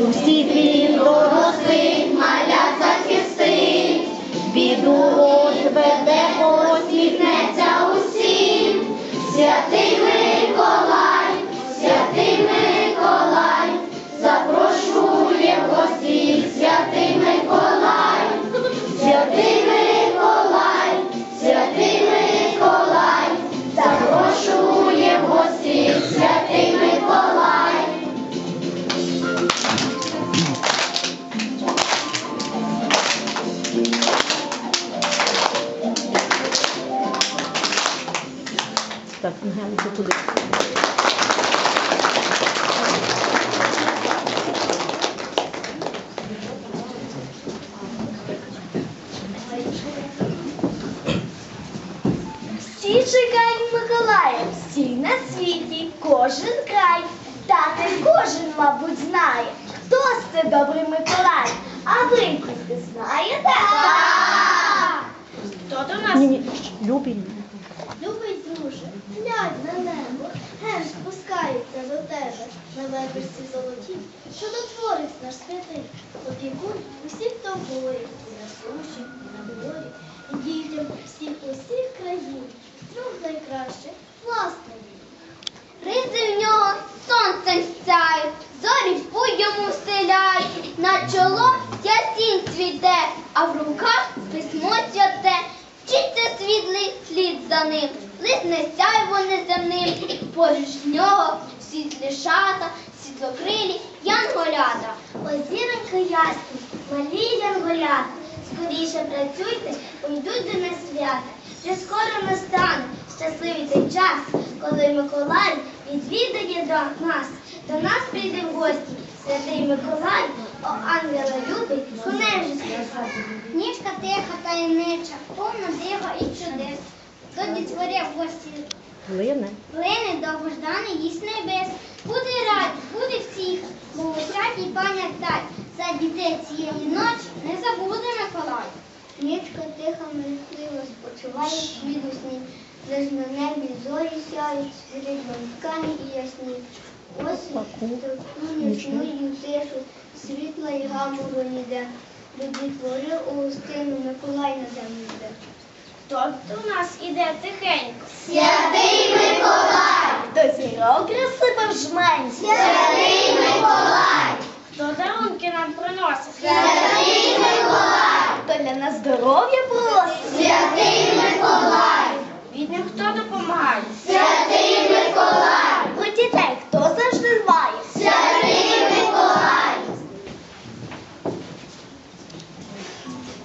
Усіх Так, Ангелику туди. Всі чекають Миколая, всі на світі, кожен край. Та не кожен, мабуть, знає, хто ж це добрий Миколай. А ви діти, знаєте? Так! Хто до нас? Ні, ні, любі. Друже, глянь на небо, ген спускається до тебе на леберці золоті, що дотворить наш святий, опікуй усіх тобою, на суші, на морі, і дітям всіх усіх країн, друг найкраще, власний. Ризи в нього сонцем сяють, зорі путь йому вселяють, на чоло ясінь цвіте, а в руках письмо святе. Вчиться світлий слід за ним, лист не сяйво неземним, поруч нього світлі шата, світлокрилі янголята. Озіронько ясні, малі янголята, скоріше працюйте, уйдуть до нас свята. Вже скоро настане щасливий той час, коли Миколай відвідає до нас. До нас прийде в гості святий Миколай, о ангела вже спасати. Ніжка тиха таємнича, повна дива і чудес. До дітворя в гості Глине. Плине довгожданий їсть небес. Буде радість, буде всіх, бо у святій пам'ятать. За дітей цієї ночі не забуде Миколай. Нічка тиха мрехлива, спочиває світ у. Лиш на небі зорі сяють, світить банками і ясні. Ось таку нічну тишу, світла і гамору ніде. До дітвори у гостину Миколай на землю йде. Хто у нас іде тихенько? Святий Миколай! До зірок розсипав жмень. Святий Миколай! Хто дарунки нам приносить? Святий Миколай! Хто для нас здоров'я просить? Святий Миколай! Бідним хто допомагає? Святий Миколай!